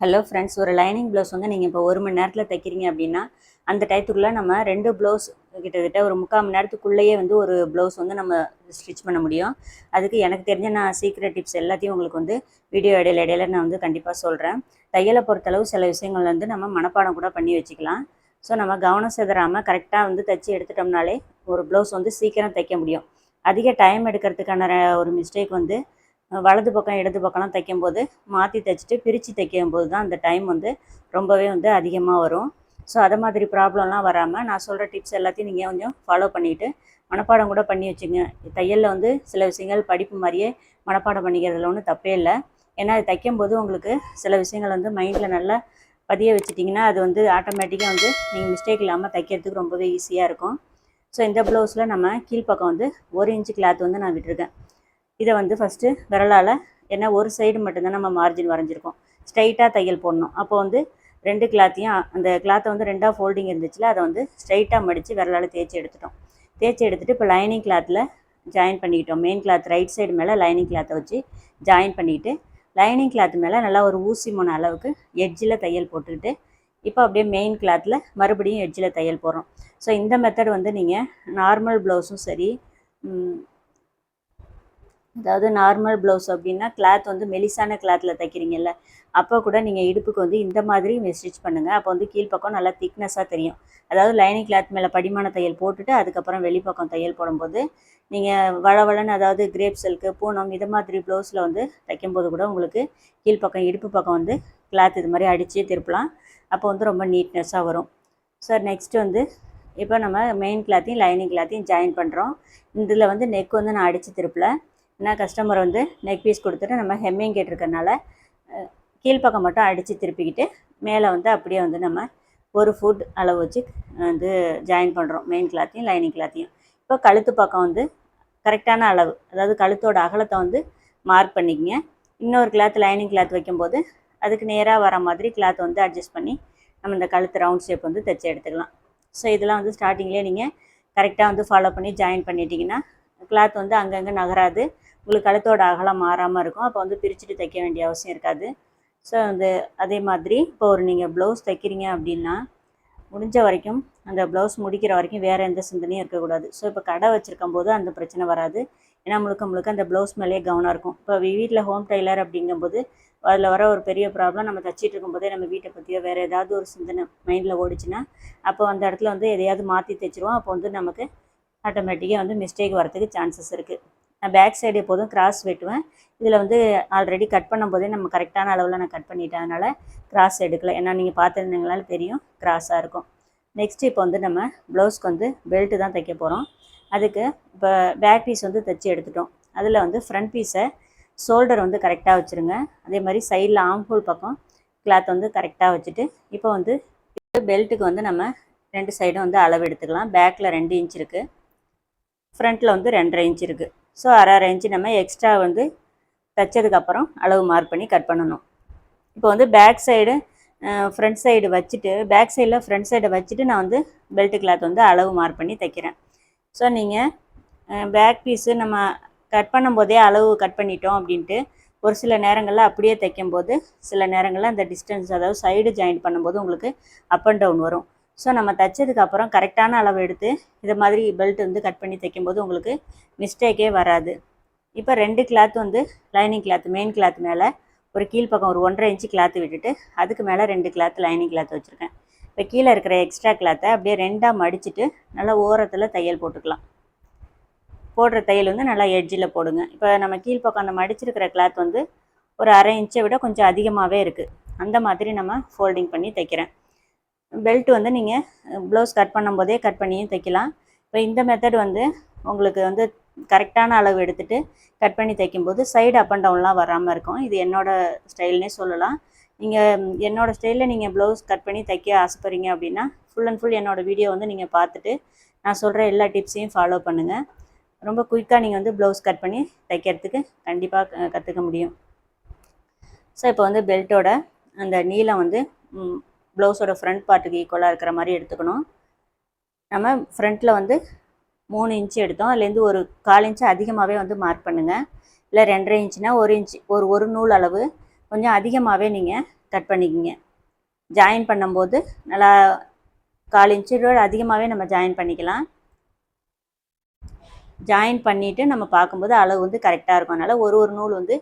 Hello friends ஒரு lining blouse வந்து நீங்கள் இப்போ ஒரு மணி நேரத்தில் தைக்கிறீங்க அப்படின்னா அந்த டயத்துக்குள்ளே நம்ம ரெண்டு ப்ளவுஸ் கிட்டத்தட்ட ஒரு முக்கால் மணி நேரத்துக்குள்ளேயே வந்து ஒரு ப்ளவுஸ் வந்து நம்ம ஸ்டிச் பண்ண முடியும். அதுக்கு எனக்கு தெரிஞ்ச நான் சீக்ரெட் டிப்ஸ் எல்லாத்தையும் உங்களுக்கு வந்து வீடியோ இடையில இடையில நான் வந்து கண்டிப்பாக சொல்கிறேன் தையலை பொறுத்தளவு சில விஷயங்கள் வந்து நம்ம மனப்பாடம் கூட பண்ணி வச்சுக்கலாம். ஸோ நம்ம கவனம் சிதறாமல் கரெக்டாக வந்து தைச்சி எடுத்துட்டோம்னாலே ஒரு ப்ளவுஸ் வந்து சீக்கிரம் தைக்க முடியும். அதிக டைம் எடுக்கிறதுக்கான ஒரு மிஸ்டேக் வந்து வலது பக்கம் இடது பக்கம்லாம் தைக்கும்போது மாற்றி தைச்சிட்டு பிரித்து தைக்கும்போது தான் அந்த டைம் வந்து ரொம்பவே வந்து அதிகமாக வரும். ஸோ அதை மாதிரி ப்ராப்ளம்லாம் வராமல் நான் சொல்கிற டிப்ஸ் எல்லாத்தையும் நீங்கள் கொஞ்சம் ஃபாலோ பண்ணிவிட்டு மனப்பாடம் கூட பண்ணி வச்சுங்க. தையலில் வந்து சில விஷயங்கள் படிப்பு மாதிரியே மனப்பாடம் பண்ணிக்கிறதுல ஒன்றும் தப்பே இல்லை. ஏன்னா அது தைக்கும்போது உங்களுக்கு சில விஷயங்கள் வந்து மைண்டில் நல்லா பதிய வச்சுட்டிங்கன்னா அது வந்து ஆட்டோமேட்டிக்காக வந்து நீங்கள் மிஸ்டேக் இல்லாமல் தைக்கிறதுக்கு ரொம்பவே ஈஸியாக இருக்கும். ஸோ இந்த ப்ளவுஸில் நம்ம கீழ்ப்பக்கம் வந்து ஒரு இன்ச்சு கிளாத் வந்து நான் விட்டுருக்கேன். இதை வந்து ஃபஸ்ட்டு விரலால் ஏன்னா ஒரு சைடு மட்டும்தான் நம்ம மார்ஜின் வரைஞ்சிருக்கோம். ஸ்ட்ரைட்டாக தையல் போடணும். அப்போ வந்து ரெண்டு கிளாத்தையும் அந்த கிளாத்தை வந்து ரெண்டாக ஃபோல்டிங் இருந்துச்சுல அதை வந்து ஸ்ட்ரைட்டாக மடித்து விரலால் தேய்ச்சி எடுத்துட்டோம். தேய்ச்சி எடுத்துகிட்டு இப்போ லைனிங் கிளாத்தில் ஜாயின் பண்ணிக்கிட்டோம். மெயின் கிளாத் ரைட் சைடு மேலே லைனிங் கிளாத்தை வச்சு ஜாயின் பண்ணிக்கிட்டு லைனிங் கிளாத் மேலே நல்லா ஒரு ஊசி மூணு அளவுக்கு எட்ஜில் தையல் போட்டுக்கிட்டு இப்போ அப்படியே மெயின் கிளாத்தில் மறுபடியும் எட்ஜில் தையல் போடுறோம். ஸோ இந்த மெத்தட் வந்து நீங்கள் நார்மல் ப்ளவுஸும் சரி அதாவது நார்மல் ப்ளவுஸ் அப்படின்னா கிளாத் வந்து மெலிசான கிளாத்தில் தைக்கிறீங்கல்ல அப்போ கூட நீங்கள் இடுப்புக்கு வந்து இந்த மாதிரி ஸ்டிச் பண்ணுங்கள் அப்போ வந்து கீழ்ப்பக்கம் நல்லா திக்னஸாக தெரியும். அதாவது லைனிங் கிளாத் மேலே படிமான தையல் போட்டுட்டு அதுக்கப்புறம் வெளிப்பக்கம் தையல் போடும்போது நீங்கள் வளவளன்னு அதாவது கிரேப் சில்க்கு பூனம் இது மாதிரி ப்ளவுஸில் வந்து தைக்கும்போது கூட உங்களுக்கு கீழ்ப்பக்கம் இடுப்பு பக்கம் வந்து கிளாத் இது மாதிரி அடித்து திருப்பலாம். அப்போ வந்து ரொம்ப நீட்னஸாக வரும். சார் நெக்ஸ்ட்டு வந்து இப்போ நம்ம மெயின் கிளாத்தையும் லைனிங் கிளாத்தையும் ஜாயின் பண்ணுறோம் இதில் வந்து நெக் வந்து நான் அடித்து திருப்பலை. ஏன்னா கஸ்டமர் வந்து நெக் பீஸ் கொடுத்துட்டு நம்ம ஹெம்மிங் கேட்டிருக்கறனால கீழ்ப்பக்கம் மட்டும் அடித்து திருப்பிக்கிட்டு மேலே வந்து அப்படியே வந்து நம்ம ஒரு ஃபுட் அளவு வச்சு வந்து ஜாயின் பண்ணுறோம் மெயின் கிளாத்தையும் லைனிங் கிளாத்தையும் இப்போ கழுத்து பக்கம் வந்து கரெக்டான அளவு அதாவது கழுத்தோட அகலத்தை வந்து மார்க் பண்ணிக்கங்க. இன்னொரு கிளாத் லைனிங் கிளாத் வைக்கும்போது அதுக்கு நேராக வர மாதிரி கிளாத் வந்து அட்ஜஸ்ட் பண்ணி நம்ம இந்த கழுத்து ரவுண்ட் ஷேப் வந்து தைச்சி எடுத்துக்கலாம். ஸோ இதெல்லாம் வந்து ஸ்டார்டிங்லேயே நீங்கள் கரெக்டாக வந்து ஃபாலோ பண்ணி ஜாயின் பண்ணிட்டீங்கன்னா கிளாத் வந்து அங்கங்கே நகராது. உங்களுக்கு கழுத்தோட அகலம் மாறாமல் இருக்கும். அப்போ வந்து பிரிச்சுட்டு தைக்க வேண்டிய அவசியம் இருக்காது. ஸோ வந்து அதே மாதிரி இப்போ ஒரு நீங்கள் ப்ளவுஸ் தைக்கிறீங்க அப்படின்னா முடிஞ்ச வரைக்கும் அந்த ப்ளவுஸ் முடிக்கிற வரைக்கும் வேறு எந்த சிந்தனையும் இருக்கக்கூடாது. ஸோ இப்போ கடை வச்சுருக்கும் போது அந்த பிரச்சனை வராது. ஏன்னா முழுக்க முழுக்க அந்த ப்ளவுஸ் மேலேயே கவனம் இருக்கும். இப்போ வீட்டில் ஹோம் டெய்லர் அப்படிங்கும்போது அதில் வர ஒரு பெரிய ப்ராப்ளம் நம்ம தச்சிட்டு இருக்கும்போதே நம்ம வீட்டை பற்றியோ வேறு ஏதாவது ஒரு சிந்தனை மைண்டில் ஓடிச்சுன்னா அப்போ அந்த இடத்துல வந்து எதையாவது மாற்றி தைச்சிருவோம். அப்போ வந்து நமக்கு ஆட்டோமேட்டிக்காக வந்து மிஸ்டேக் வரதுக்கு சான்சஸ் இருக்குது நான் பேக் சைடு எப்போதும் கிராஸ் வெட்டுவேன். இதில் வந்து ஆல்ரெடி கட் பண்ணும்போதே நம்ம கரெக்டான அளவில் நான் கட் பண்ணிட்டேன் அதனால் கிராஸ் எடுக்கலை. ஏன்னா நீங்கள் பார்த்துருந்தீங்களால தெரியும். கிராஸாக இருக்கும். நெக்ஸ்ட் இப்போ வந்து நம்ம ப்ளவுஸ்க்கு வந்து பெல்ட்டு தான் தைக்க போகிறோம் அதுக்கு இப்போ பேக் பீஸ் வந்து தைச்சி எடுத்துட்டோம். அதில் வந்து ஃப்ரண்ட் பீஸை ஷோல்டர் வந்து கரெக்டாக வச்சுருங்க. அதே மாதிரி சைடில் ஆம்ஹோல் பக்கம் கிளாத் வந்து கரெக்டாக வச்சுட்டு இப்போ வந்து பெல்ட்டுக்கு வந்து நம்ம ரெண்டு சைடும் வந்து அளவு எடுத்துக்கலாம். பேக்கில் ரெண்டு இன்ச் இருக்குது ஃப்ரண்ட்டில் வந்து ரெண்டரை இன்ச் இருக்குது ஸோ அரை அரை இன்ச்சு நம்ம எக்ஸ்ட்ரா வந்து தைச்சதுக்கப்புறம் அளவு மார்க் பண்ணி கட் பண்ணணும். இப்போ வந்து பேக் சைடு ஃப்ரண்ட் சைடு வச்சுட்டு பேக் சைடில் ஃப்ரண்ட் சைடை வச்சுட்டு நான் வந்து பெல்ட் கிளாத் வந்து அளவு மார்க் பண்ணி தைக்கிறேன். ஸோ நீங்கள் பேக் பீஸு நம்ம கட் பண்ணும்போதே அளவு கட் பண்ணிட்டோம் அப்படின்ட்டு ஒரு சில நேரங்களில் அப்படியே தைக்கும்போது சில நேரங்களில் அந்த டிஸ்டன்ஸ் அதாவது சைடு ஜாயின் பண்ணும்போது உங்களுக்கு அப் அண்ட் டவுன் வரும். ஸோ நம்ம தைச்சதுக்கு அப்புறம் கரெக்டான அளவு எடுத்து இது மாதிரி பெல்ட் வந்து கட் பண்ணி தைக்கும்போது உங்களுக்கு மிஸ்டேக்கே வராது. இப்போ ரெண்டு கிளாத் வந்து லைனிங் கிளாத் மெயின் கிளாத் மேலே ஒரு கீழ்ப்பக்கம் ஒரு ஒன்றரை இன்ச்சு கிளாத் விட்டுட்டு அதுக்கு மேலே ரெண்டு கிளாத் லைனிங் கிளாத் வச்சுருக்கேன். இப்போ கீழே இருக்கிற எக்ஸ்ட்ரா கிளாத்தை அப்படியே ரெண்டாக மடிச்சுட்டு நல்லா ஓரத்தில் தையல் போட்டுக்கலாம். போடுற தையல் வந்து நல்லா எட்ஜில் போடுங்க. இப்போ நம்ம கீழ்ப்பக்கம் அந்த மடிச்சிருக்கிற கிளாத் வந்து ஒரு அரை இன்ச்சை விட கொஞ்சம் அதிகமாகவே இருக்குது அந்த மாதிரி நம்ம ஃபோல்டிங் பண்ணி தைக்கிறேன். பெல்ட் வந்து நீங்கள் ப்ளவுஸ் கட் பண்ணும்போதே கட் பண்ணியும் தைக்கலாம். இப்போ இந்த மெத்தட் வந்து உங்களுக்கு வந்து கரெக்டான அளவு எடுத்துகிட்டு கட் பண்ணி தைக்கும்போது சைடு அப் அண்ட் டவுன்லாம் வராமல் இருக்கும். இது என்னோடய ஸ்டைல்னே சொல்லலாம். நீங்கள் என்னோடய ஸ்டைலில் நீங்கள் ப்ளவுஸ் கட் பண்ணி தைக்க ஆசைப்பட்றீங்க அப்படின்னா ஃபுல் அண்ட் ஃபுல் என்னோடய வீடியோ வந்து நீங்கள் பார்த்துட்டு நான் சொல்கிற எல்லா டிப்ஸையும் ஃபாலோ பண்ணுங்கள் ரொம்ப குயிக்காக நீங்கள் வந்து ப்ளவுஸ் கட் பண்ணி தைக்கிறதுக்கு கண்டிப்பாக கற்றுக்க முடியும். ஸோ இப்போ வந்து பெல்ட்டோட அந்த நீளம் வந்து ப்ளவுஸோட ஃப்ரண்ட் பார்ட்டுக்கு ஈக்குவலாக இருக்கிற மாதிரி எடுத்துக்கணும். நம்ம ஃப்ரண்ட்டில் வந்து மூணு இன்ச்சு எடுத்தோம். அதுலேருந்து ஒரு கால் இன்ச்சு அதிகமாகவே வந்து மார்க் பண்ணுங்கள் இல்லை ரெண்டரை இன்ச்சுனா ஒரு இன்ச் ஒரு ஒரு நூல் அளவு கொஞ்சம் அதிகமாகவே நீங்கள் கட் பண்ணிக்கிங்க. ஜாயின் பண்ணும்போது நல்லா கால் இன்ச்சு அதிகமாகவே நம்ம ஜாயின் பண்ணிக்கலாம். ஜாயின் பண்ணிவிட்டு நம்ம பார்க்கும்போது அளவு வந்து கரெக்டாக இருக்கும். அதனால் ஒரு ஒரு நூல் வந்து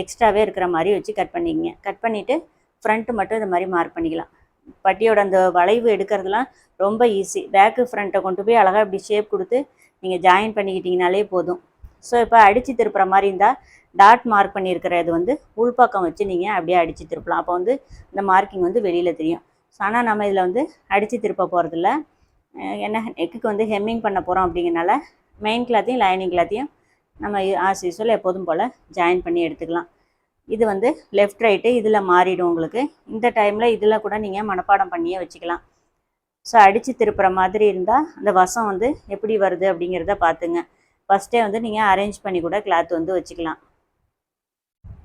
எக்ஸ்ட்ராவே இருக்கிற மாதிரி வச்சு கட் பண்ணிக்கிங்க. கட் பண்ணிவிட்டு ஃப்ரண்ட்டு மட்டும் இந்த மாதிரி மார்க் பண்ணிக்கலாம். பட்டியோட அந்த வளைவு எடுக்கிறதுலாம் ரொம்ப ஈஸி பேக்கு ஃப்ரண்ட்டை கொண்டு போய் அழகாக இப்படி ஷேப் கொடுத்து நீங்கள் ஜாயின் பண்ணிக்கிட்டிங்கனாலே போதும். ஸோ இப்போ அடித்து திருப்புற மாதிரி இருந்தால் டாட் மார்க் பண்ணியிருக்கிற இது வந்து உள்பக்கம் வச்சு நீங்கள் அப்படியே அடித்து திருப்பலாம். அப்போ வந்து இந்த மார்க்கிங் வந்து வெளியில் தெரியும். ஸோ ஆனால் நம்ம இதில் வந்து அடித்து திருப்ப போகிறதில்ல என்ன நெக்குக்கு வந்து ஹெம்மிங் பண்ண போகிறோம் அப்படிங்கிறனால மெயின் கிளாத்தையும் லைனிங் கிளாத்தையும் நம்ம ஆஸ் யூஸ்வல் எப்போதும் போல் ஜாயின் பண்ணி எடுத்துக்கலாம். இது வந்து லெஃப்ட் ரைட்டு இதில் மாறிடும் உங்களுக்கு. இந்த டைமில் இதில் கூட நீங்கள் மனப்பாடம் பண்ணியே வச்சுக்கலாம். ஸோ அடித்து திருப்புற மாதிரி இருந்தால் அந்த வசம் வந்து எப்படி வருது அப்படிங்கிறத பார்த்துங்க ஃபஸ்ட்டே வந்து நீங்கள் அரேஞ்ச் பண்ணி கூட கிளாத் வந்து வச்சுக்கலாம்.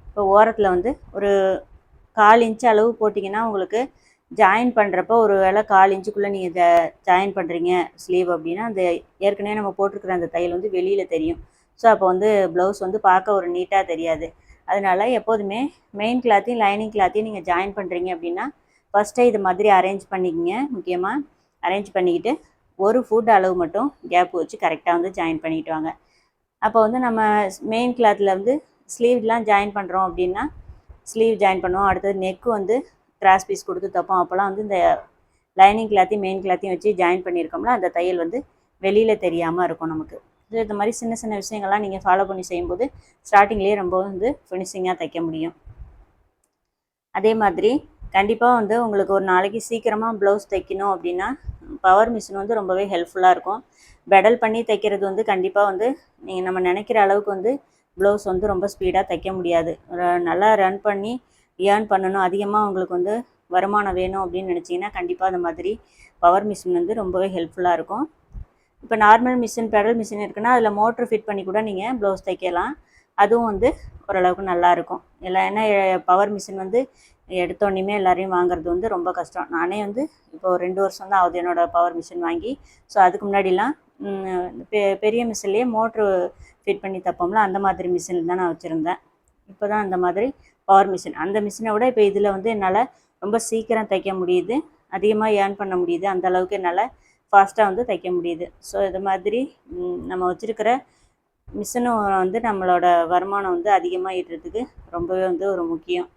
இப்போ ஓரத்தில் வந்து ஒரு கால் இன்ச் அளவு போட்டிங்கன்னா உங்களுக்கு ஜாயின் பண்ணுறப்போ ஒரு வேளை கால் இன்ச்சுக்குள்ளே நீங்கள் ஜ ஜாயின் பண்ணுறீங்க ஸ்லீவ் அப்படின்னா அந்த ஏற்கனவே நம்ம போட்டிருக்கிற அந்த தையல் வந்து வெளியில் தெரியும். ஸோ அப்போ வந்து ப்ளவுஸ் வந்து பார்க்க ஒரு நீட்டாக தெரியாது. அதனால் எப்போதுமே மெயின் கிளாத்தையும் லைனிங் கிளாத்தையும் நீங்கள் ஜாயின் பண்ணுறீங்க அப்படின்னா ஃபஸ்ட்டே இது மாதிரி அரேஞ்ச் பண்ணிக்கிங்க முக்கியமாக அரேஞ்ச் பண்ணிக்கிட்டு ஒரு ஃபுட் அளவு மட்டும் கேப் வச்சு கரெக்டாக வந்து ஜாயின் பண்ணிட்டு வாங்க. அப்போ வந்து நம்ம மெயின் கிளாத்தில் வந்து ஸ்லீவ்லாம் ஜாயின் பண்ணுறோம் அப்படின்னா ஸ்லீவ் ஜாயின் பண்ணுவோம். அடுத்தது நெக்கு வந்து கிராஸ் பீஸ் கொடுத்து தைப்போம். அப்போல்லாம் வந்து இந்த லைனிங் கிளாத்தையும் மெயின் கிளாத்தையும் வச்சு ஜாயின் பண்ணியிருக்கோம்ல அந்த தையல் வந்து வெளியில் தெரியாமல் இருக்கும் நமக்கு. ஸோ இந்த மாதிரி சின்ன சின்ன விஷயங்கள்லாம் நீங்கள் ஃபாலோ பண்ணி செய்யும்போது ஸ்டார்டிங்லேயே ரொம்ப வந்து ஃபினிஷிங்காக தைக்க முடியும். அதே மாதிரி கண்டிப்பாக வந்து உங்களுக்கு ஒரு நாளைக்கு சீக்கிரமாக ப்ளவுஸ் தைக்கணும் அப்படின்னா பவர் மிஷின் வந்து ரொம்பவே ஹெல்ப்ஃபுல்லாக இருக்கும். பெடல் பண்ணி தைக்கிறது வந்து கண்டிப்பாக வந்து நீங்கள் நம்ம நினைக்கிற அளவுக்கு வந்து ப்ளவுஸ் வந்து ரொம்ப ஸ்பீடாக தைக்க முடியாது. நல்லா ரன் பண்ணி ஏர்ன் பண்ணணும் அதிகமாக உங்களுக்கு வந்து வருமானம் வேணும் அப்படின்னு நினச்சிங்கன்னா கண்டிப்பாக அந்த மாதிரி பவர் மிஷின் வந்து ரொம்பவே ஹெல்ப்ஃபுல்லாக இருக்கும். இப்போ நார்மல் மிஷின் பெடல் மிஷின் இருக்குன்னா அதில் மோட்ரு ஃபிட் பண்ணி கூட நீங்கள் ப்ளவுஸ் தைக்கலாம். அதுவும் வந்து ஓரளவுக்கு நல்லாயிருக்கும். இல்லை ஏன்னா பவர் மிஷின் வந்து எடுத்தோடனே எல்லாரையும் வாங்குறது வந்து ரொம்ப கஷ்டம். நானே வந்து இப்போ ரெண்டு வருஷம் தான் ஆகுது என்னோடய பவர் மிஷின் வாங்கி. ஸோ அதுக்கு முன்னாடிலாம் பெ பெரிய மிஷின்லேயே மோட்ரு ஃபிட் பண்ணி தப்போம்ல அந்த மாதிரி மிஷின் தான் நான் வச்சுருந்தேன். இப்போ தான் அந்த மாதிரி பவர் மிஷின். அந்த மிஷினை விட இப்போ இதில் வந்து என்னால் ரொம்ப சீக்கிரம் தைக்க முடியுது. அதிகமாக ஏர்ன் பண்ண முடியுது. அந்த அளவுக்கு என்னால் ஃபாஸ்ட்டாக வந்து தைக்க முடியுது. ஸோ இது மாதிரி நம்ம வச்சுருக்கிற மிஷினும் வந்து நம்மளோட வருமானம் வந்து அதிகமாக ஈட்டுறதுக்கு ரொம்பவே வந்து ஒரு முக்கியம்.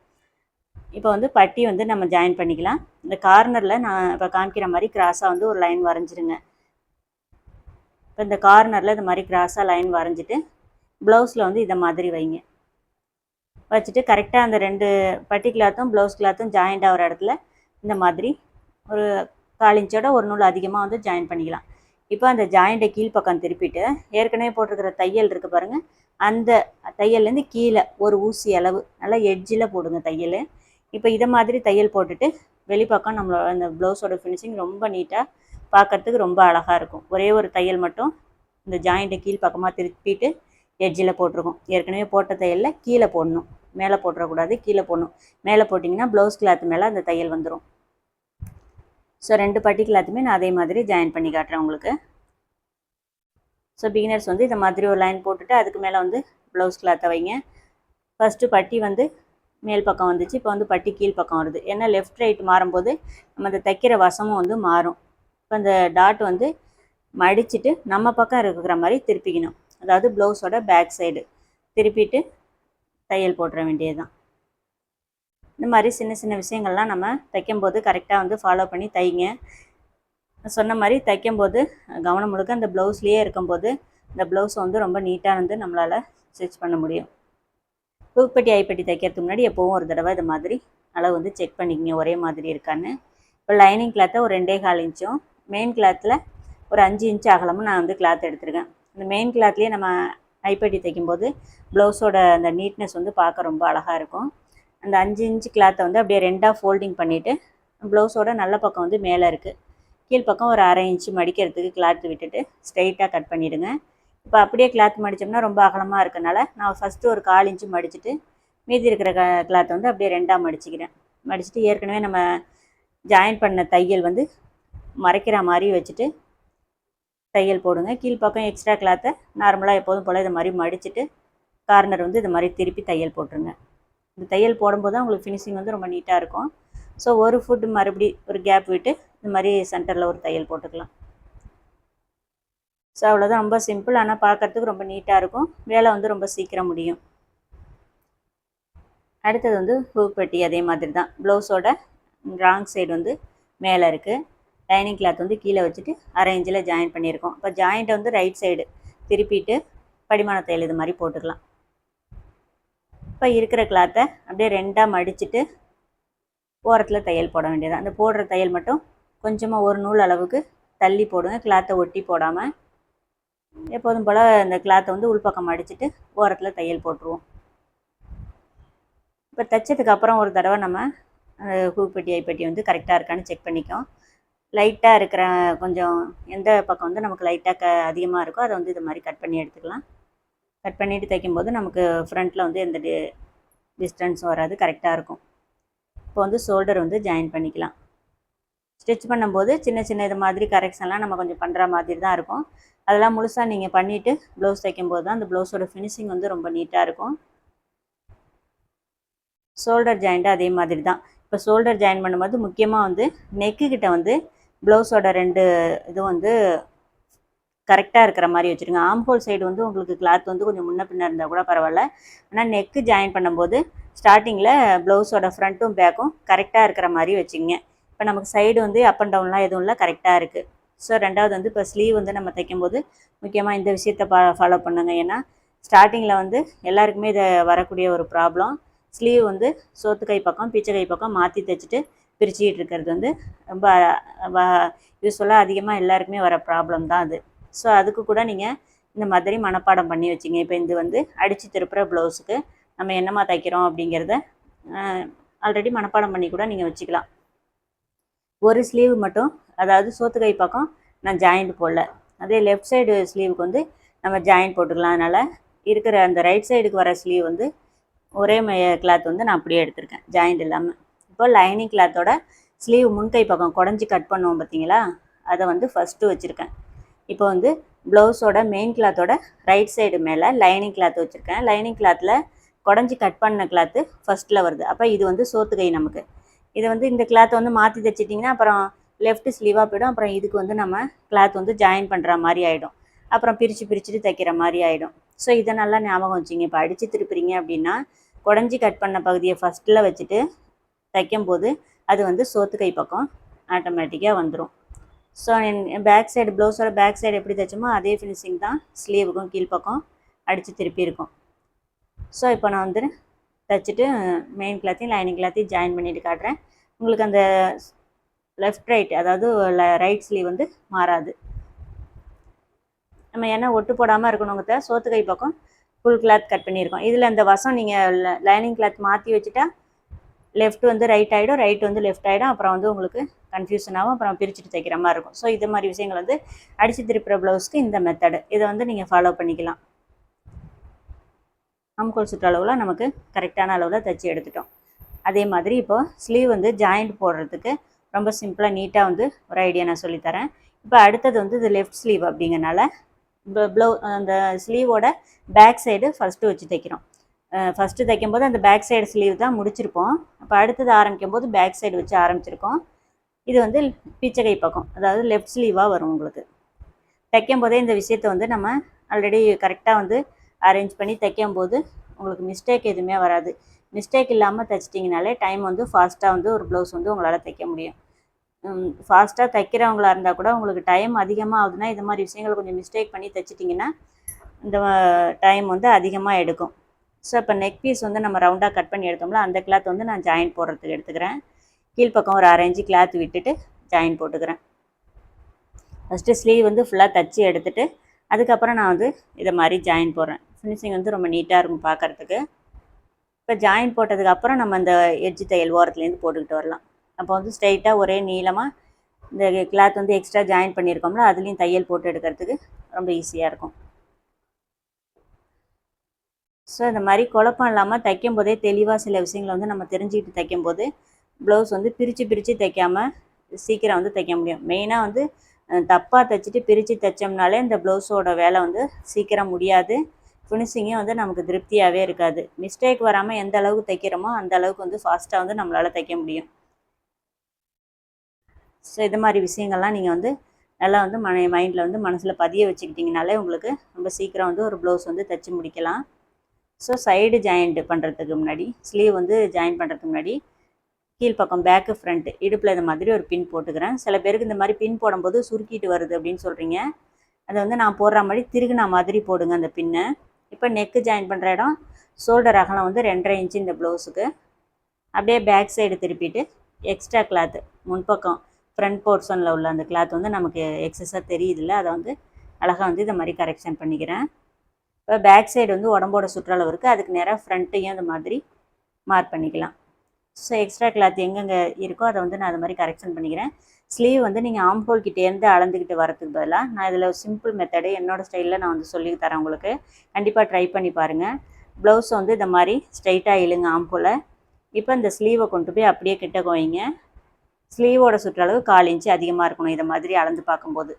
இப்போ வந்து பட்டி வந்து நம்ம ஜாயின் பண்ணிக்கலாம். இந்த கார்னரில் நான் இப்போ காமிக்கிற மாதிரி கிராஸாக வந்து ஒரு லைன் வரைஞ்சிருங்க. இப்போ இந்த கார்னரில் இந்த மாதிரி கிராஸாக லைன் வரைஞ்சிட்டு ப்ளவுஸில் வந்து இதை மாதிரி வைங்க. வச்சுட்டு கரெக்டாக அந்த ரெண்டு பட்டி கிளாத்தும் ப்ளவுஸ் கிளாத்தும் ஜாயிண்ட் ஆகிற இடத்துல இந்த மாதிரி ஒரு கால் இன்ச்சோட ஒரு நூல் அதிகமாக வந்து ஜாயின் பண்ணிக்கலாம். இப்போ அந்த ஜாயிண்ட்டை கீழ்ப்பக்கம் திருப்பிட்டு ஏற்கனவே போட்டிருக்கிற தையல் இருக்குது பாருங்கள் அந்த தையல்லேருந்து கீழே ஒரு ஊசி அளவு நல்லா எட்ஜில் போடுங்க தையல். இப்போ இதை மாதிரி தையல் போட்டுட்டு வெளிப்பக்கம் நம்மளோட அந்த ப்ளவுஸோட ஃபினிஷிங் ரொம்ப நீட்டாக பார்க்குறதுக்கு ரொம்ப அழகாக இருக்கும். ஒரே ஒரு தையல் மட்டும் இந்த ஜாயிண்ட்டை கீழ்ப்பக்கமாக திருப்பிட்டு எட்ஜில் போட்டிருக்கோம். ஏற்கனவே போட்ட தையலில் கீழே போடணும். மேலே போட்டுறக்கூடாது கீழே போடணும். மேலே போட்டிங்கன்னா ப்ளவுஸ் கிளாத் மேலே அந்த தையல் வந்துடும் ஸோ ரெண்டு பட்டி எல்லாத்தையுமே நான் அதே மாதிரி ஜாயின் பண்ணி காட்டுறேன் உங்களுக்கு. ஸோ பிகினர்ஸ் வந்து இந்த மாதிரி ஒரு லைன் போட்டுட்டு அதுக்கு மேலே வந்து ப்ளவுஸ் கிளாத்தை வைங்க. ஃபஸ்ட்டு பட்டி வந்து மேல் பக்கம் வந்துச்சு. இப்போ வந்து பட்டி கீழ் பக்கம் வருது. ஏன்னா லெஃப்ட் ரைட் மாறும்போது நம்ம அந்த தைக்கிற வசமும் வந்து மாறும். இப்போ அந்த டாட் வந்து மடிச்சுட்டு நம்ம பக்கம் இருக்கிற மாதிரி திருப்பிக்கணும். அதாவது ப்ளவுஸோட பேக் சைடு திருப்பிட்டு தையல் போட்டுற வேண்டியது தான் இந்த மாதிரி சின்ன சின்ன விஷயங்கள்லாம் நம்ம தைக்கும்போது கரெக்டாக வந்து ஃபாலோ பண்ணி தைங்க. சொன்ன மாதிரி தைக்கும்போது கவனம் முழுக்க அந்த ப்ளவுஸ்லேயே இருக்கும்போது இந்த ப்ளவுஸை வந்து ரொம்ப நீட்டாக வந்து நம்மளால் ஸ்டிச் பண்ண முடியும். பூப்பட்டி ஐப்பட்டி தைக்கிறதுக்கு முன்னாடி எப்போவும் ஒரு தடவை இது மாதிரி அளவு வந்து செக் பண்ணிக்கங்க ஒரே மாதிரி இருக்கான்னு. இப்போ லைனிங் கிளாத்தை ஒரு ரெண்டே கால் இன்ச்சும் மெயின் கிளாத்தில் ஒரு அஞ்சு இன்ச்சு அகலமும் நான் வந்து கிளாத் எடுத்திருக்கேன். இந்த மெயின் கிளாத்லேயே நம்ம ஐப்பட்டி தைக்கும்போது ப்ளவுஸோட அந்த நீட்னஸ் வந்து பார்க்க ரொம்ப அழகாக இருக்கும். அந்த அஞ்சு இன்ச்சு கிளாத்தை வந்து அப்படியே ரெண்டாக ஃபோல்டிங் பண்ணிவிட்டு ப்ளவுஸோட நல்ல பக்கம் வந்து மேலே இருக்குது கீழ்ப்பக்கம் ஒரு அரை இன்ச்சு மடிக்கிறதுக்கு கிளாத் விட்டுட்டு ஸ்ட்ரைட்டாக கட் பண்ணிவிடுங்க இப்போ அப்படியே கிளாத் மடித்தோம்னா ரொம்ப அகலமாக இருக்கனால நான் ஃபஸ்ட்டு ஒரு கால் இன்ச்சு மடிச்சுட்டு மீதி இருக்கிற க கிளாத்தை வந்து அப்படியே ரெண்டாக மடிச்சுக்கிறேன். மடிச்சுட்டு ஏற்கனவே நம்ம ஜாயின் பண்ண தையல் வந்து மறைக்கிற மாதிரி வச்சுட்டு தையல் போடுங்க. கீழ்ப்பக்கம் எக்ஸ்ட்ரா கிளாத்தை நார்மலாக எப்போதும் போல் இதை மாதிரி மடிச்சுட்டு கார்னர் வந்து இது மாதிரி திருப்பி தையல் போட்டுருங்க. இந்த தையல் போடும்போது தான் உங்களுக்கு ஃபினிஷிங் வந்து ரொம்ப நீட்டாக இருக்கும். ஸோ ஒரு ஃபுட் மறுபடி ஒரு கேப் விட்டு இந்த மாதிரி சென்டரில் ஒரு தையல் போட்டுக்கலாம். ஸோ அவ்வளோதான் ரொம்ப சிம்பிள் ஆனால் பார்க்குறதுக்கு ரொம்ப நீட்டாக இருக்கும். வேலை வந்து ரொம்ப சீக்கிரம் முடியும். அடுத்தது வந்து ஹூக் பெட்டி அதே மாதிரி தான் ப்ளவுஸோட ராங் சைடு வந்து மேலே இருக்குது லைனிங் கிளாத் வந்து கீழே வச்சுட்டு அரை இன்ச்சில் ஜாயின் பண்ணியிருக்கோம். இப்போ ஜாயிண்ட்டை வந்து ரைட் சைடு திருப்பிட்டு படிமான தையல் இது மாதிரி போட்டுக்கலாம். இப்போ இருக்கிற கிளாத்தை அப்படியே ரெண்டாக மடிச்சுட்டு ஓரத்தில் தையல் போட வேண்டியது அந்த போடுற தையல் மட்டும் கொஞ்சமாக ஒரு நூல் அளவுக்கு தள்ளி போடுங்க. கிளாத்தை ஒட்டி போடாமல் எப்போதும் போல் அந்த கிளாத்தை வந்து உள்பக்கம் மடிச்சுட்டு ஓரத்தில் தையல் போட்டுருவோம். இப்போ தைச்சதுக்கு அப்புறம் ஒரு தடவை நம்ம ஹூப்பெட்டி ஐப்பெட்டி வந்து கரெக்டாக இருக்கான்னு செக் பண்ணிக்கோம் லைட்டாக இருக்கிற கொஞ்சம் எந்த பக்கம் வந்து நமக்கு லைட்டாக க அதிகமாக இருக்கோ அதை வந்து இது மாதிரி கட் பண்ணி எடுத்துக்கலாம். கட் பண்ணிவிட்டு தைக்கும்போது நமக்கு ஃப்ரண்ட்டில் வந்து எந்த டி டிஸ்டன்ஸும் வராது கரெக்டாக இருக்கும். இப்போ வந்து ஷோல்டர் வந்து ஜாயின் பண்ணிக்கலாம். ஸ்டிச் பண்ணும்போது சின்ன சின்ன இது மாதிரி கரெக்ஷன்லாம் நம்ம கொஞ்சம் பண்ணுற மாதிரி தான் இருக்கும். அதெல்லாம் முழுசாக நீங்கள் பண்ணிவிட்டு ப்ளவுஸ் தைக்கும்போது தான் அந்த ப்ளவுஸோட ஃபினிஷிங் வந்து ரொம்ப நீட்டாக இருக்கும். ஷோல்டர் ஜாயிண்ட்டு அதே மாதிரி தான். இப்போ ஷோல்டர் ஜாயின் பண்ணும்போது முக்கியமாக வந்து நெக்கு கிட்ட வந்து ப்ளவுஸோட ரெண்டு இது வந்து கரெக்டாக இருக்கிற மாதிரி வச்சுருங்க. ஆம்ஹோல் சைடு வந்து உங்களுக்கு கிளாத் வந்து கொஞ்சம் முன்ன பின்ன இருந்தால் கூட பரவாயில்ல. ஆனால் நெக்கு ஜாயின் பண்ணும்போது ஸ்டார்டிங்கில் ப்ளவுஸோட ஃப்ரண்ட்டும் பேக்கும் கரெக்டாக இருக்கிற மாதிரி வச்சுங்க. இப்போ நமக்கு சைடு வந்து அப் அண்ட் டவுன்லாம் எதுவும் இல்லை கரெக்டாக இருக்குது ஸோ ரெண்டாவது வந்து இப்போ ஸ்லீவ் வந்து நம்ம தைக்கும்போது முக்கியமாக இந்த விஷயத்தை பா ஃபாலோ பண்ணுங்க. ஏன்னா ஸ்டார்டிங்கில் வந்து எல்லாருக்குமே இதை வரக்கூடிய ஒரு ப்ராப்ளம் ஸ்லீவ் வந்து சோத்து கை பக்கம் பீச்சை கை பக்கம் மாற்றி தைச்சிட்டு பிரிச்சுக்கிட்டு இருக்கிறது வந்து ரொம்ப யூஸ்ஃபுல்லாக அதிகமாக எல்லாருக்குமே வர ப்ராப்ளம் தான் அது. ஸோ அதுக்கு கூட நீங்கள் இந்த மாதிரி மனப்பாடம் பண்ணி வச்சிங்க. இப்போ இது வந்து அடித்து திருப்புற ப்ளவுஸுக்கு நம்ம என்னமா தைக்கிறோம் அப்படிங்கிறத ஆல்ரெடி மனப்பாடம் பண்ணி கூட நீங்கள் வச்சுக்கலாம். ஒரு ஸ்லீவ் மட்டும் அதாவது சோத்து கை பக்கம் நான் ஜாயிண்ட் போடல. அதே லெஃப்ட் சைடு ஸ்லீவுக்கு வந்து நம்ம ஜாயிண்ட் போட்டுக்கலாம். அதனால் இருக்கிற அந்த ரைட் சைடுக்கு வர ஸ்லீவ் வந்து ஒரே கிளாத் வந்து நான் அப்படியே எடுத்திருக்கேன். ஜாயிண்ட் இல்லாமல் இப்போ லைனிங் கிளாத்தோட ஸ்லீவ் முன்கை பக்கம் குடஞ்சி கட் பண்ணுவோம் பார்த்தீங்களா அதை வந்து ஃபஸ்ட்டு வச்சுருக்கேன். இப்போ வந்து ப்ளவுஸோட மெயின் கிளாத்தோட ரைட் சைடு மேலே லைனிங் கிளாத் வச்சுருக்கேன். லைனிங் கிளாத்தில் குடஞ்சி கட் பண்ண கிளாத்து ஃபஸ்ட்டில் வருது. அப்போ இது வந்து சோத்து கை நமக்கு. இதை வந்து இந்த கிளாத்தை வந்து மாற்றி தைச்சிட்டிங்கன்னா அப்புறம் லெஃப்ட் ஸ்லீவாக போயிடும். அப்புறம் இதுக்கு வந்து நம்ம கிளாத் வந்து ஜாயின் பண்ணுற மாதிரி ஆகிடும் அப்புறம் பிரித்து பிரிச்சுட்டு தைக்கிற மாதிரி ஆகிடும் ஸோ இதை நல்லா ஞாபகம் வச்சுங்க. இப்போ அடித்து திருப்புறீங்க அப்படின்னா குடஞ்சி கட் பண்ண பகுதியை ஃபஸ்ட்டில் வச்சுட்டு தைக்கும்போது அது வந்து சோத்து கை பக்கம் ஆட்டோமேட்டிக்காக வந்துடும் ஸோ பேக் சைடு ப்ளவுஸோட பேக் சைடு எப்படி தைச்சோமோ அதே ஃபினிஷிங் தான் ஸ்லீவுக்கும் கீழ்ப்பக்கம் அடித்து திருப்பி இருக்கும். ஸோ இப்போ நான் வந்து தைச்சிட்டு மெயின் கிளாத்தையும் லைனிங் கிளாத்தையும் ஜாயின் பண்ணிட்டு காட்டுறேன். உங்களுக்கு அந்த லெஃப்ட் ரைட் அதாவது ரைட் ஸ்லீவ் வந்து மாறாது. நம்ம என்ன ஒட்டு போடாமல் இருக்கணுங்க சோத்து கை பக்கம் ஃபுல் கிளாத் கட் பண்ணியிருக்கோம். இதில் அந்த வசம் நீங்கள் லைனிங் கிளாத் மாற்றி வச்சுட்டா லெஃப்ட் வந்து ரைட் ஆகிடும் ரைட் வந்து லெஃப்ட் ஆகிடும் அப்புறம் வந்து உங்களுக்கு கன்ஃபியூஷன் ஆகும். அப்புறம் பிரிச்சுட்டு தைக்கிற மாதிரி இருக்கும். ஸோ இது மாதிரி விஷயங்கள் வந்து அடித்து திருப்புற ப்ளவுஸ்க்கு இந்த மெத்தடு இதை வந்து நீங்கள் ஃபாலோ பண்ணிக்கலாம். அம்கோல் சுற்றளவில் நமக்கு கரெக்டான அளவில் தைச்சி எடுத்துட்டோம். அதே மாதிரி இப்போது ஸ்லீவ் வந்து ஜாயிண்ட் போடுறதுக்கு ரொம்ப சிம்பிளாக நீட்டாக வந்து ஒரு ஐடியா நான் சொல்லித்தரேன். இப்போ அடுத்தது வந்து இது லெஃப்ட் ஸ்லீவ் அப்படிங்கிறனால ப்ளவு அந்த ஸ்லீவோட பேக் சைடு ஃபஸ்ட்டு வச்சு தைக்கிறோம். ஃபஸ்ட்டு தைக்கும்போது அந்த பேக் சைடு ஸ்லீவ் தான் முடிச்சிருப்போம். அப்போ அடுத்தது ஆரம்பிக்கும் போது பேக் சைடு வச்சு ஆரம்பிச்சிருக்கோம். இது வந்து பீச்சகை பக்கம் அதாவது லெஃப்ட் ஸ்லீவாக வரும் உங்களுக்கு. தைக்கும் போதே இந்த விஷயத்தை வந்து நம்ம ஆல்ரெடி கரெக்டாக வந்து அரேஞ்ச் பண்ணி தைக்கும் போது உங்களுக்கு மிஸ்டேக் எதுவுமே வராது. மிஸ்டேக் இல்லாமல் தைச்சிட்டிங்கனாலே டைம் வந்து ஃபாஸ்ட்டாக வந்து ஒரு ப்ளவுஸ் வந்து உங்களால் தைக்க முடியும். ஃபாஸ்ட்டாக தைக்கிறவங்களா இருந்தால் கூட உங்களுக்கு டைம் அதிகமாக ஆகுதுன்னா இது மாதிரி விஷயங்கள் கொஞ்சம் மிஸ்டேக் பண்ணி தைச்சிட்டிங்கன்னா இந்த டைம் வந்து அதிகமாக எடுக்கும். ஸோ இப்போ நெக் பீஸ் வந்து நம்ம ரவுண்டாக கட் பண்ணி எடுத்தோம்ல அந்த கிளாத் வந்து நான் ஜாயின் போடுறதுக்கு எடுத்துக்கிறேன். கீழ்ப்பக்கம் ஒரு அரைஞ்சி கிளாத் விட்டுட்டு ஜாயின் போட்டுக்கிறேன். ஃபஸ்ட்டு ஸ்லீவ் வந்து ஃபுல்லாக தச்சு எடுத்துகிட்டு அதுக்கப்புறம் நான் வந்து இதை மாதிரி ஜாயின் போடுறேன். ஃபினிஷிங் வந்து ரொம்ப நீட்டாக இருக்கும் பார்க்குறதுக்கு. இப்போ ஜாயின் போட்டதுக்கப்புறம் நம்ம அந்த எட்ஜ் தையல் ஓரத்துலேருந்து போட்டுக்கிட்டு வரலாம். அப்போ வந்து ஸ்ட்ரைட்டாக ஒரே நீளமாக இந்த கிளாத் வந்து எக்ஸ்ட்ரா ஜாயின் பண்ணியிருக்கோம்ல அதுலேயும் தையல் போட்டு எடுக்கிறதுக்கு ரொம்ப ஈஸியாக இருக்கும். ஸோ இந்த மாதிரி குழப்பம் இல்லாமல் தைக்கும் போதே தெளிவாக சில விஷயங்களை வந்து நம்ம தெரிஞ்சுக்கிட்டு தைக்கும்போது ப்ளவுஸ் வந்து பிரித்து பிரித்து தைக்காமல் சீக்கிரம் வந்து தைக்க முடியும். மெயினாக வந்து தப்பாக தைச்சிட்டு பிரித்து தைச்சோம்னாலே இந்த ப்ளவுஸோட வேலை வந்து சீக்கிரம் முடியாது. ஃபினிஷிங்கும் வந்து நமக்கு திருப்தியாகவே இருக்காது. மிஸ்டேக் வராமல் எந்த அளவுக்கு தைக்கிறோமோ அந்த அளவுக்கு வந்து ஃபாஸ்ட்டாக வந்து நம்மளால் தைக்க முடியும். ஸோ இது மாதிரி விஷயங்கள்லாம் நீங்கள் வந்து நல்லா வந்து மன மைண்டில் வந்து மனசில் பதிய வச்சுக்கிட்டிங்கனாலே உங்களுக்கு ரொம்ப சீக்கிரம் வந்து ஒரு ப்ளவுஸ் வந்து தைச்சி முடிக்கலாம். ஸோ சைடு ஜாயிண்ட் பண்ணுறதுக்கு முன்னாடி ஸ்லீவ் வந்து ஜாயின் பண்ணுறதுக்கு முன்னாடி கீழ்ப்பக்கம் பேக்கு ஃப்ரண்ட் இடுப்பில் இந்த மாதிரி ஒரு பின் போட்டுக்கிறேன். சில பேருக்கு இந்த மாதிரி பின் போடும்போது சுருக்கிட்டு வருது அப்படின்னு சொல்கிறீங்க அதை வந்து நான் போடுற மாதிரி திருகுனா மாதிரி போடுங்க அந்த பின்னை இப்போ நெக்கு ஜாயின் பண்ணுற இடம் ஷோல்டர் அகலம் வந்து ரெண்டரை இன்ச்சு இந்த ப்ளவுஸுக்கு அப்படியே பேக் சைடு திருப்பிட்டு எக்ஸ்ட்ரா கிளாத்து முன்பக்கம் ஃப்ரண்ட் போர்ஷனில் உள்ள அந்த கிளாத் வந்து நமக்கு எக்ஸஸாக தெரியுதுல்ல அதை வந்து அழகாக வந்து இதை மாதிரி கரெக்ஷன் பண்ணிக்கிறேன். இப்போ பேக் சைடு வந்து உடம்போட சுற்றளவு இருக்குது அதுக்கு நேராக ஃப்ரண்ட்டையும் அந்த மாதிரி மார்க் பண்ணிக்கலாம். ஸோ எக்ஸ்ட்ரா கிளாத் எங்கெங்கே இருக்கோ அதை வந்து நான் அது மாதிரி கரெக்ஷன் பண்ணிக்கிறேன். ஸ்லீவ் வந்து நீங்கள் ஆம்ஹோல் கிட்டேருந்து அளந்துக்கிட்டு வரதுக்கு பதிலாக நான் இதில் சிம்பிள் மெத்தடு என்னோடய ஸ்டைலில் நான் வந்து சொல்லி தரேன் உங்களுக்கு. கண்டிப்பாக ட்ரை பண்ணி பாருங்கள் ப்ளவுஸ் வந்து இந்த மாதிரி ஸ்ட்ரைட்டாக இழுங்க ஆம்போல இப்போ இந்த ஸ்லீவை கொண்டு போய் அப்படியே கிட்ட கோயிங்க. ஸ்லீவோட சுற்றளவு கால் இன்ச்சு அதிகமாக இருக்கணும். இதை மாதிரி அளந்து பார்க்கும்போது.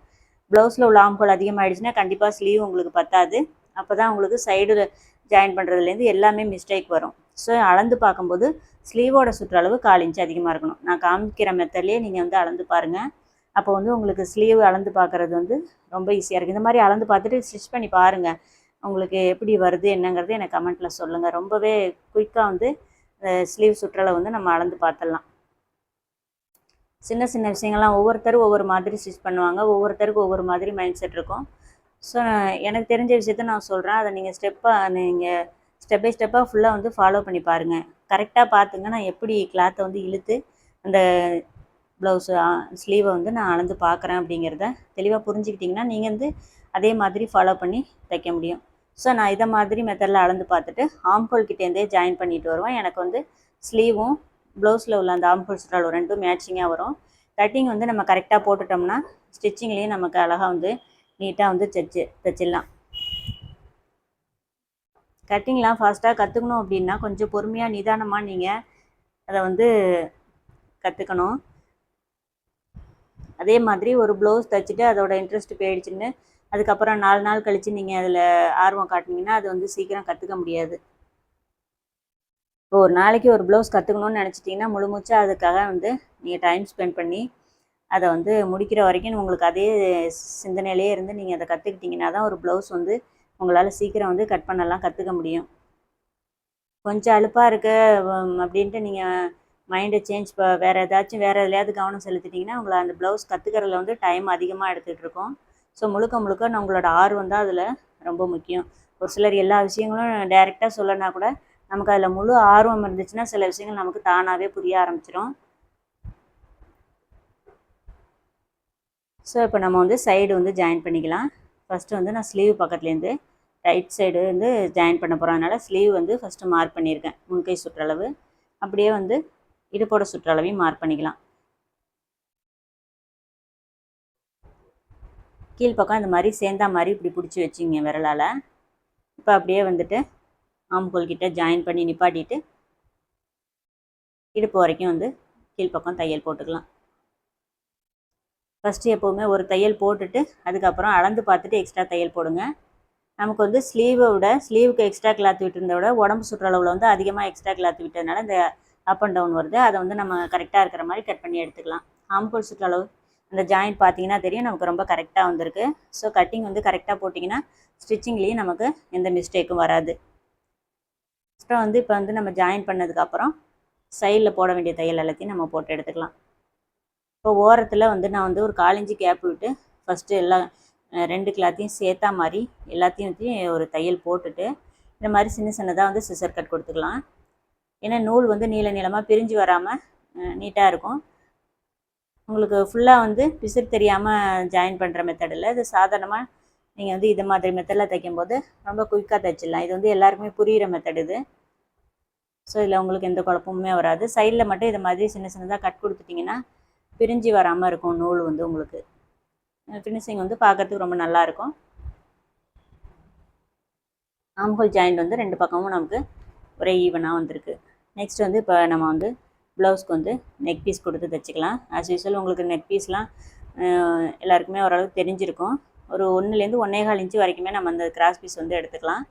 ப்ளவுஸில் உள்ள ஆம்போல் அதிகமாகிடுச்சுன்னா கண்டிப்பாக ஸ்லீவ் உங்களுக்கு பத்தாது. அப்போ தான் உங்களுக்கு சைடில் ஜாயின் பண்ணுறதுலேருந்து எல்லாமே மிஸ்டேக் வரும். ஸோ அளந்து பார்க்கும்போது ஸ்லீவோட சுற்றளவு கால் இன்ச்சு அதிகமாக இருக்கணும். நான் காமிக்கிற மெத்தட்லேயே நீங்கள் வந்து அளந்து பாருங்கள் அப்போ வந்து உங்களுக்கு ஸ்லீவ் அளந்து பார்க்குறது வந்து ரொம்ப ஈஸியாக இருக்குது இந்த மாதிரி அளந்து பார்த்துட்டு ஸ்டிச் பண்ணி பாருங்கள் உங்களுக்கு எப்படி வருது என்னங்கிறது எனக்கு கமெண்ட்டில் சொல்லுங்கள் ரொம்பவே குயிக்காக வந்து ஸ்லீவ் சுற்றளவு வந்து நம்ம அளந்து பார்த்துடலாம். சின்ன சின்ன விஷயங்கள்லாம் ஒவ்வொருத்தரும் ஒவ்வொரு மாதிரி ஸ்டிச் பண்ணுவாங்க. ஒவ்வொருத்தருக்கும் ஒவ்வொரு மாதிரி மைண்ட் செட் இருக்கும். ஸோ எனக்கு தெரிஞ்ச விஷயத்த நான் சொல்கிறேன் அதை நீங்கள் ஸ்டெப்பாக நீங்கள் ஸ்டெப் பை ஸ்டெப்பாக ஃபுல்லாக வந்து ஃபாலோ பண்ணி பாருங்கள் கரெக்டாக பார்த்துங்க நான் எப்படி கிளாத்தை வந்து இழுத்து அந்த ப்ளவுஸு ஸ்லீவை வந்து நான் அளந்து பார்க்குறேன் அப்படிங்கிறத தெளிவாக புரிஞ்சுக்கிட்டிங்கன்னா நீங்கள் வந்து அதே மாதிரி ஃபாலோ பண்ணி தைக்க முடியும். ஸோ நான் இதை மாதிரி மெத்தடில் அளந்து பார்த்துட்டு ஆம்ஹோல் கிட்டேருந்தே ஜாயின் பண்ணிட்டு வருவேன். எனக்கு வந்து ஸ்லீவும் ப்ளவுஸில் உள்ள அந்த ஆம்ஹோல் சுற்றாலும் ரெண்டும் மேட்சிங்காக வரும். கட்டிங் வந்து நம்ம கரெக்டாக போட்டுட்டோம்னா ஸ்டிச்சிங்லேயும் நமக்கு அழகாக வந்து நீட்டாக வந்து தைச்சு தைச்சிடலாம். கட்டிங்லாம் ஃபாஸ்ட்டாக கற்றுக்கணும் அப்படின்னா கொஞ்சம் பொறுமையாக நிதானமாக நீங்கள் அதை வந்து கற்றுக்கணும் அதே மாதிரி ஒரு ப்ளவுஸ் தைச்சிட்டு அதோட இன்ட்ரெஸ்ட் போயிடுச்சுன்னு அதுக்கப்புறம் நாலு நாள் கழித்து நீங்கள் அதில் ஆர்வம் காட்டினீங்கன்னா அது வந்து சீக்கிரம் கற்றுக்க முடியாது. இப்போ ஒரு நாளைக்கு ஒரு ப்ளவுஸ் கற்றுக்கணும்னு நினச்சிட்டிங்கன்னா முழு மூச்சாக அதுக்காக வந்து நீங்கள் டைம் ஸ்பெண்ட் பண்ணி அதை வந்து முடிக்கிற வரைக்கும் உங்களுக்கு அதே சிந்தனையிலே இருந்து நீங்கள் அதை கற்றுக்கிட்டிங்கன்னா தான் ஒரு ப்ளவுஸ் வந்து உங்களால் சீக்கிரம் வந்து கட் பண்ணலாம் கற்றுக்க முடியும். கொஞ்சம் அலுப்பாக இருக்க அப்படின்ட்டு நீங்கள் மைண்டை சேஞ்ச் ப வேறு ஏதாச்சும் வேறு எதுலையாவது கவனம் செலுத்திட்டிங்கன்னா உங்களை அந்த ப்ளவுஸ் கற்றுக்கிறதுல வந்து டைம் அதிகமாக எடுத்துகிட்டு இருக்கோம். ஸோ முழுக்க முழுக்க உங்களோட ஆர்வம் தான் அதில் ரொம்ப முக்கியம். ஒரு சிலர் எல்லா விஷயங்களும் டைரெக்டாக சொல்லனா கூட நமக்கு அதில் முழு ஆர்வம் இருந்துச்சுன்னா சில விஷயங்கள் நமக்கு தானாகவே புரிய ஆரம்பிச்சிடும் ஸோ இப்போ நம்ம வந்து சைடு வந்து ஜாயின் பண்ணிக்கலாம். ஃபஸ்ட்டு வந்து நான் ஸ்லீவ் பக்கத்துலேருந்து ரைட் சைடு வந்து ஜாயின் பண்ண போகிறோம் அதனால் ஸ்லீவ் வந்து ஃபஸ்ட்டு மார்க் பண்ணியிருக்கேன். முன்கை சுற்றளவு. அப்படியே வந்து இடுப்போட சுற்றளவையும் மார்க் பண்ணிக்கலாம். கீழ்ப்பக்கம் இந்த மாதிரி சேர்ந்தா மாதிரி இப்படி பிடிச்சி வச்சுங்க விரலால். இப்போ அப்படியே வந்துட்டு ஆம்கோல் கிட்ட ஜாயின் பண்ணி நிப்பாட்டிட்டு இடுப்பு வரைக்கும் வந்து கீழ்ப்பக்கம் தையல் போட்டுக்கலாம். ஃபஸ்ட்டு எப்போவுமே ஒரு தையல் போட்டுட்டு அதுக்கப்புறம் அளந்து பார்த்துட்டு எக்ஸ்ட்ரா தையல் போடுங்க. நமக்கு வந்து ஸ்லீவை விட ஸ்லீவுக்கு எக்ஸ்ட்ரா கிளாத் விட்டுருந்த விட உடம்பு சுற்றளவில் வந்து அதிகமாக எக்ஸ்ட்ரா கிளாத் விட்டதுனால இந்த அப் அண்ட் டவுன் வருது. அதை வந்து நம்ம கரெக்டாக இருக்கிற மாதிரி கட் பண்ணி எடுத்துக்கலாம். ஆம்கோல் சுற்றளவு அந்த ஜாயிண்ட் பார்த்தீங்கன்னா தெரியும் நமக்கு ரொம்ப கரெக்டாக வந்திருக்கு. ஸோ கட்டிங் வந்து கரெக்டாக போட்டிங்கன்னா ஸ்டிச்சிங்லேயும் நமக்கு எந்த மிஸ்டேக்கும் வராது. அப்புறம் வந்து இப்போ வந்து நம்ம ஜாயின் பண்ணதுக்கப்புறம் சைடில் போட வேண்டிய தையல் எல்லாத்தையும் நம்ம போட்டு எடுத்துக்கலாம். இப்போ ஓரத்தில் வந்து நான் வந்து ஒரு காலஞ்சி கேப் விட்டு ஃபஸ்ட்டு எல்லா ரெண்டு கிளாத்தையும் சேர்த்தா மாதிரி எல்லாத்தையும் வச்சு ஒரு தையல் போட்டுட்டு இந்த மாதிரி சின்ன சின்னதாக வந்து சிசர் கட் கொடுத்துக்கலாம். ஏன்னா நூல் வந்து நீள நீளமாக பிரிஞ்சு வராமல் நீட்டாக இருக்கும். உங்களுக்கு ஃபுல்லாக வந்து பிசிறு தெரியாமல் ஜாயின் பண்ணுற மெத்தடில் இது சாதாரணமாக நீங்கள் வந்து இது மாதிரி மெத்தடில் தைக்கும்போது ரொம்ப குயிக்காக தைச்சிடலாம். இது வந்து எல்லாருக்குமே புரிகிற மெத்தட் இது. ஸோ இதில் உங்களுக்கு எந்த குழப்பமுமே வராது. சைடில் மட்டும் இது மாதிரி சின்ன சின்னதாக கட் கொடுத்துட்டிங்கன்னா பிரிஞ்சு வராமல் இருக்கும் நூல் வந்து உங்களுக்கு. ஃபினிஷிங் வந்து பார்க்குறதுக்கு ரொம்ப நல்லாயிருக்கும் ஆம்ஹோல் ஜாயிண்ட் வந்து ரெண்டு பக்கமும் நமக்கு ஒரே ஈவனாக வந்திருக்கு. நெக்ஸ்ட் வந்து இப்போ நம்ம வந்து ப்ளவுஸ்க்கு வந்து நெக் பீஸ் கொடுத்து தைச்சிக்கலாம். ஆஸ் யூஸ்வல் உங்களுக்கு நெக் பீஸ்லாம் எல்லாருக்குமே ஓரளவுக்கு தெரிஞ்சிருக்கும். ஒரு ஒன்றுலேருந்து ஒன்றே கால் இன்ச்சு வரைக்குமே நம்ம அந்த கிராஸ் பீஸ் வந்து எடுத்துக்கலாம்.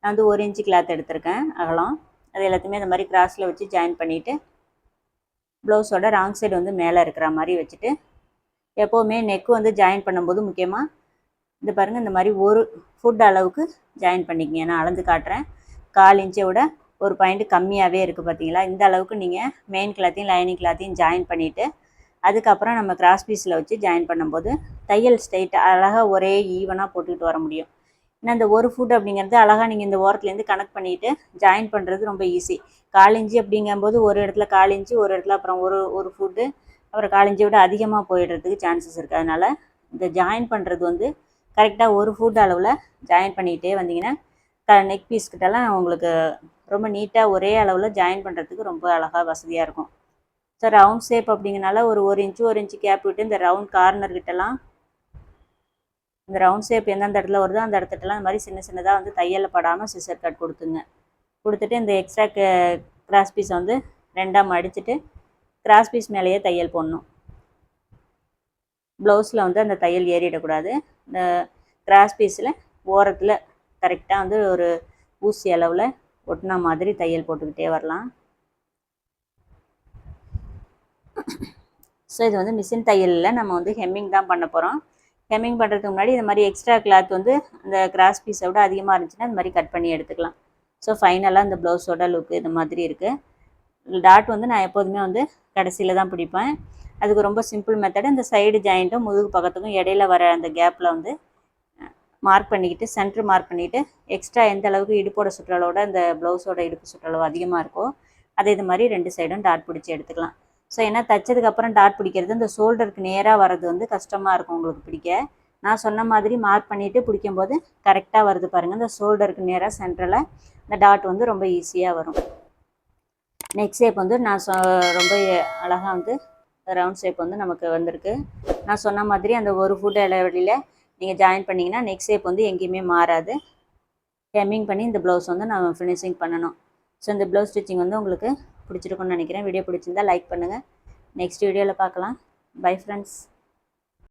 நான் வந்து ஒரு இன்ச்சு கிளாத் எடுத்திருக்கேன் அகலம். அது எல்லாத்தையுமே இந்த மாதிரி கிராஸில் வச்சு ஜாயின் பண்ணிவிட்டு ப்ளவுஸோட ராங் சைடு வந்து மேலே இருக்கிற மாதிரி வச்சுட்டு எப்போவுமே நெக்கு வந்து ஜாயின் பண்ணும்போது முக்கியமாக இந்த பாருங்கள் இந்த மாதிரி ஒரு ஃபுட் அளவுக்கு ஜாயின் பண்ணிக்கங்க. நான் அளந்து காட்டுறேன். கால் இன்ச்சை விட ஒரு பாயிண்ட் கம்மியாகவே இருக்குது பார்த்தீங்களா இந்த அளவுக்கு நீங்கள் மெயின் கிளாத்தையும் லைனிங் கிளாத்தையும் ஜாயின் பண்ணிவிட்டு அதுக்கப்புறம் நம்ம கிராஸ் பீஸில் வச்சு ஜாயின் பண்ணும்போது தையல் ஸ்ட்ரைட் அழகாக ஒரே ஈவனாக போட்டுக்கிட்டு வர முடியும். ஏன்னா இந்த ஒரு ஃபுட் அப்படிங்கிறது அழகாக நீங்கள் இந்த ஓரத்துலேருந்து கனெக்ட் பண்ணிவிட்டு ஜாயின் பண்ணுறது ரொம்ப ஈஸி காலிஞ்சி அப்படிங்கும்போது ஒரு இடத்துல காலிஞ்சி ஒரு இடத்துல அப்புறம் ஒரு ஒரு ஃபுட்டு அப்புறம் காலிஞ்சி விட அதிகமாக போயிடுறதுக்கு சான்சஸ் இருக்குது அதனால் இந்த ஜாயின் பண்ணுறது வந்து கரெக்டாக ஒரு ஃபுட் அளவில் ஜாயின் பண்ணிக்கிட்டே வந்தீங்கன்னா க நெக் பீஸ் கிட்டலாம் உங்களுக்கு ரொம்ப நீட்டாக ஒரே அளவில் ஜாயின் பண்ணுறதுக்கு ரொம்ப அழகாக வசதியாக இருக்கும். ஸோ ரவுண்ட் ஷேப் அப்படிங்கனால ஒரு ஒரு இன்ச்சு ஒரு இன்ச்சு கேப் விட்டு இந்த ரவுண்ட் கார்னர் கிட்டலாம் இந்த ரவுண்ட் ஷேப் எந்தெந்த இடத்துல வருதோ அந்த இடத்துலலாம் இந்த மாதிரி சின்ன சின்னதாக வந்து தையலில் படாமல் சிசர் கட் கொடுத்துங்க. கொடுத்துட்டு இந்த எக்ஸ்ட்ரா கிராஸ் பீஸை வந்து ரெண்டாக மடிச்சுட்டு கிராஸ் பீஸ் மேலேயே தையல் போடணும். ப்ளவுஸில் வந்து அந்த தையல் ஏறிடக்கூடாது. இந்த கிராஸ் பீஸில் ஓரத்தில் கரெக்டாக வந்து ஒரு ஊசி அளவில் ஒட்டின மாதிரி தையல் போட்டுக்கிட்டே வரலாம். ஸோ இது வந்து மிஷின் தையலில் நம்ம வந்து ஹெம்மிங் தான் பண்ண போகிறோம் ஹெம்மிங் பண்ணுறதுக்கு முன்னாடி இந்த மாதிரி எக்ஸ்ட்ரா கிளாத் வந்து அந்த கிராஸ் பீஸை விட அதிகமாக இருந்துச்சுன்னா இந்த மாதிரி கட் பண்ணி எடுத்துக்கலாம். ஸோ ஃபைனலாக இந்த ப்ளவுஸோட லுக்கு இந்த மாதிரி இருக்குது டாட் வந்து நான் எப்போதுமே வந்து கடைசியில் தான் பிடிப்பேன். அதுக்கு ரொம்ப சிம்பிள் மெத்தடு இந்த சைடு ஜாயிண்ட்டும் முதுகு பக்கத்துக்கும் இடையில வர அந்த கேப்பில் வந்து மார்க் பண்ணிக்கிட்டு சென்ட்ரு மார்க் பண்ணிவிட்டு எக்ஸ்ட்ரா எந்த அளவுக்கு இடுப்போட சுற்றளவோட இந்த ப்ளவுஸோட இடுப்பு சுற்றளவு அதிகமாக இருக்கோ அதை இது மாதிரி ரெண்டு சைடும் டாட் பிடிச்சி எடுத்துக்கலாம். ஸோ ஏன்னா தைச்சதுக்கப்புறம் டாட் பிடிக்கிறது? இந்த ஷோல்டருக்கு நேராக வர்றது வந்து கஷ்டமாக இருக்கும் உங்களுக்கு பிடிக்க. நான் சொன்ன மாதிரி மார்க் பண்ணிவிட்டு பிடிக்கும்போது கரெக்டாக வருது பாருங்கள் இந்த ஷோல்டருக்கு நேராக சென்டரில் இந்த டாட் வந்து ரொம்ப ஈஸியாக வரும். நெக் ஷேப் வந்து நான் சொ ரொம்ப அழகாக வந்து ரவுண்ட் ஷேப் வந்து நமக்கு வந்திருக்கு. நான் சொன்ன மாதிரி அந்த ஒரு ஃபுட் இடைவெளியில் நீங்கள் ஜாயின் பண்ணிங்கன்னா நெக் ஷேப் வந்து எங்கேயுமே மாறாது. ஹெம்மிங் பண்ணி இந்த ப்ளவுஸ் வந்து நம்ம ஃபினிஷிங் பண்ணணும். ஸோ இந்த ப்ளவுஸ் ஸ்டிச்சிங் வந்து உங்களுக்கு பிடிச்சிருக்குன்னு நினைக்கிறேன். வீடியோ பிடிச்சிருந்தா லைக் பண்ணுங்கள் நெக்ஸ்ட் வீடியோவில் பார்க்கலாம். Bye friends